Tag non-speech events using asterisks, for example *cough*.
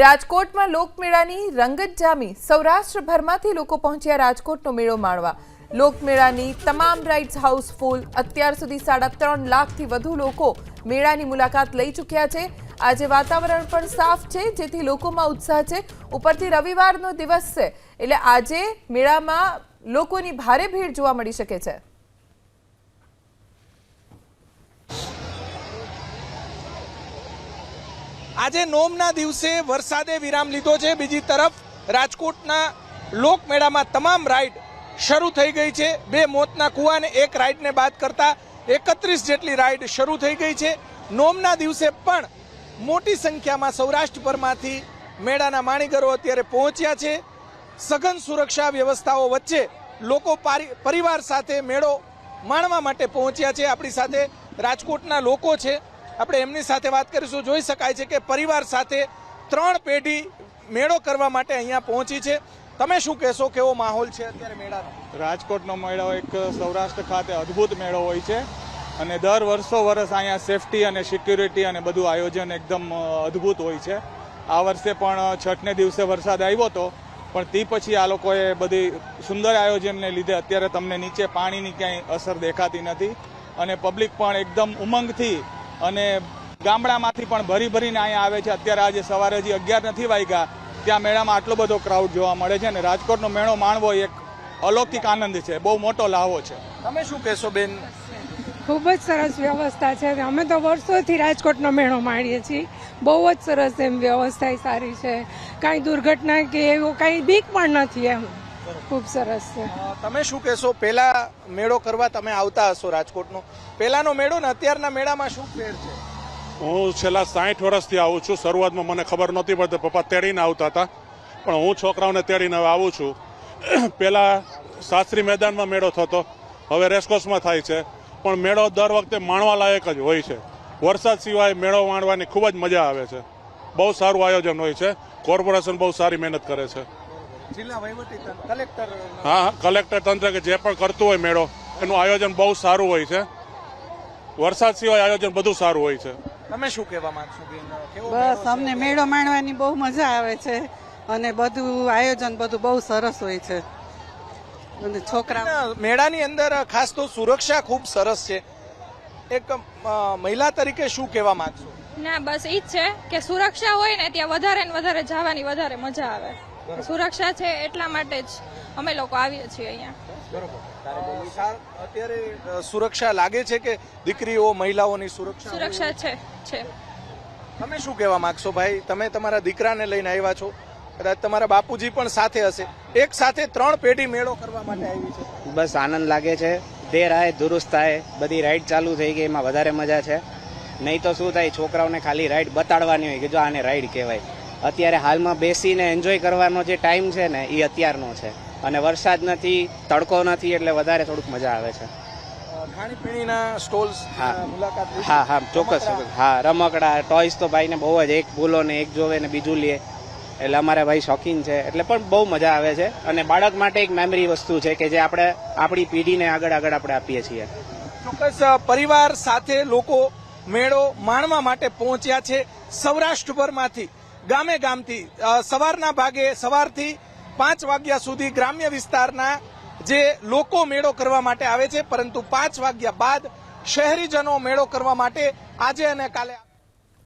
રાજકોટમાં લોકમેળાની રંગત જામી સૌરાષ્ટ્રભરમાંથી લોકો પહોંચ્યા રાજકોટનો મેળો માણવા. લોકમેળાની તમામ રાઇડ્સ હાઉસફુલ અત્યાર સુધી સાડા ત્રણ લાખથી વધુ લોકો મેળાની મુલાકાત લઈ ચૂક્યા છે. આજે વાતાવરણ પણ સાફ છે, જેથી લોકોમાં ઉત્સાહ છે. ઉપરથી રવિવારનો દિવસ છે, એટલે આજે મેળામાં લોકોની ભારે ભીડ જોવા મળી શકે છે. આજે નોમના દિવસે વરસાદે વિરામ લીધો છે. બીજી તરફ રાજકોટના લોકમેળામાં તમામ રાઇડ શરૂ થઈ ગઈ છે. બે મોતના કુવા એક રાઇડને બાદ કરતા એકત્રીસ જેટલી રાઇડ શરૂ થઈ ગઈ છે. નોમના દિવસે પણ મોટી સંખ્યામાં સૌરાષ્ટ્રભરમાંથી મેળાના માણીગરો અત્યારે પહોંચ્યા છે. સઘન સુરક્ષા વ્યવસ્થાઓ વચ્ચે લોકો પારી- પરિવાર સાથે મેળો માણવા માટે પહોંચ્યા છે. આપણી સાથે રાજકોટના લોકો છે. આપણે એમની સાથે વાત કરીશું. જોઈ શકાય છે કે પરિવાર સાથે ત્રણ પેઢી મેળો કરવા માટે અહીંયા પહોંચી છે. તમે શું કહેશો? કેવો માહોલ છે અત્યારે મેળાનો? રાજકોટનો મેળો એક સૌરાષ્ટ્ર ખાતે અદ્ભુત મેળો હોય છે અને દર વર્ષો વર્ષ અહીંયા સેફટી અને સિક્યુરિટી અને બધું આયોજન એકદમ અદ્ભુત હોય છે. આ વર્ષે પણ છઠને દિવસે વરસાદ આવ્યો હતો પણ તે પછી આ લોકોએ બધી સુંદર આયોજનને લીધે અત્યારે તમને નીચે પાણીની ક્યાંય અસર દેખાતી નથી અને પબ્લિક પણ એકદમ ઉમંગથી અને ગામડામાંથી પણ ભરી ભરીને અહીંયા આવે છે. અત્યારે આજે સવારે હજી અગિયાર નથી વાગ્યા. ત્યાં મેળામાં આટલો બધો ક્રાઉડ જોવા મળે છે અને રાજકોટનો મેળો માણવો એક અલૌકિક આનંદ છે. બહુ મોટો લાહો છે. તમે શું કહેશો બેન? ખૂબ જ સરસ વ્યવસ્થા છે. અમે તો વર્ષોથી રાજકોટનો મેળો માણીએ છીએ. બહુ જ સરસ એમ વ્યવસ્થા સારી છે. કાંઈ દુર્ઘટના કે એવું કાંઈ બીક પણ નથી એમ. ખૂબ સરસ છે. તમે શું કહેશો? પહેલા મેળો કરવા તમે આવતા હશો રાજકોટનો. પહેલાનો મેળો ને અત્યારના મેળામાં શું ફેર છે? હું છેલ્લા સાઠ વર્ષથી આવું છું. શરૂઆતમાં મને ખબર નહોતી પડતી. પપ્પા તેડીને આવતા હતા. પણ હું છોકરાઓને તેડીને આવું છું. *clears throat* પહેલાં શાસ્ત્રી મેદાનમાં મેળો થતો. હવે રેસકોર્સમાં થાય છે. પણ મેળો દર વખતે માણવા લાયક જ હોય છે. વરસાદ સિવાય મેળો માણવાની ખૂબ જ મજા આવે છે. બહુ સારું આયોજન હોય છે. કોર્પોરેશન બહુ સારી મહેનત કરે છે. જિલ્લા વહીવટી કલેક્ટર હા હા કલેક્ટર તંત્ર કે જે પણ કરતું હોય મેળો એનું આયોજન બહુ સારું હોય છે. વરસાદ સિવાય આયોજન બધું સારું હોય છે. તમે શું કહેવા માંગશો બસ અમને મેળો માણવાની બહુ મજા આવે છે અને બધું આયોજન બધું બહુ સરસ હોય છે. અને છોકરા મેળાની અંદર ખાસ તો સુરક્ષા ખૂબ સરસ છે. એક મહિલા તરીકે શું કહેવા માંગશો? ના બસ ઈ જ છે કે સુરક્ષા હોય ને ત્યાં વધારે ને વધારે જવાની વધારે મજા આવે. સુરક્ષા છે એટલા માટે જ અમે લોકો આવીએ છીએ અહીંયા. અત્યારે સુરક્ષા લાગે છે કે દીકરીઓ મહિલાઓની સુરક્ષા? સુરક્ષા છે છે. તમે શું કહેવા માંગશો ભાઈ? તમે તમારા દીકરાને લઈને આવ્યા છો. કદાચ તમારા બાપુજી પણ સાથે હશે. એક સાથે ત્રણ પેઢી મેળો કરવા માટે આવી છે. બસ આનંદ લાગે છે. દેર આય દુરુસ્ત આય બધી રાઈડ ચાલુ થઈ ગઈ. એમાં વધારે મજા છે. નહીં તો શું થાય? છોકરાઓને ખાલી રાઈડ બતાડવાની હોય કે જો આને રાઈડ કહેવાય. અત્યારે હાલમાં બેસીને એન્જોય કરવાનો જે ટાઈમ છે ને એ અત્યારનો છે. અને વરસાદ નથી તડકો નથી એટલે વધારે થોડુંક મજા આવે છે. ખાણીપીણીના સ્ટોલ્સ હા. મુલાકાત હા હા ચોક્કસ ચોક્કસ. હા રમકડા ટોયસ તો ભાઈને બહુ જ એક ભૂલો ને એક જોવે ને બીજું લે. એટલે અમારે ભાઈ શોખીન છે. એટલે પણ બહુ મજા આવે છે. અને બાળક માટે એક મેમરી વસ્તુ છે કે જે આપણે આપણી પેઢીને આગળ આગળ આપણે આપીએ છીએ. ચોક્કસ પરિવાર સાથે લોકો મેળો માણવા માટે પહોંચ્યા છે સૌરાષ્ટ્રભરમાંથી. ગામે ગામથી સવારના ભાગે સવારથી પાંચ વાગ્યા સુધી ગ્રામ્ય વિસ્તારના જે લોકો મેળો કરવા માટે આવે છે, પરંતુ પાંચ વાગ્યા બાદ શહેરીજનો મેળો કરવા માટે આજે અને કાલે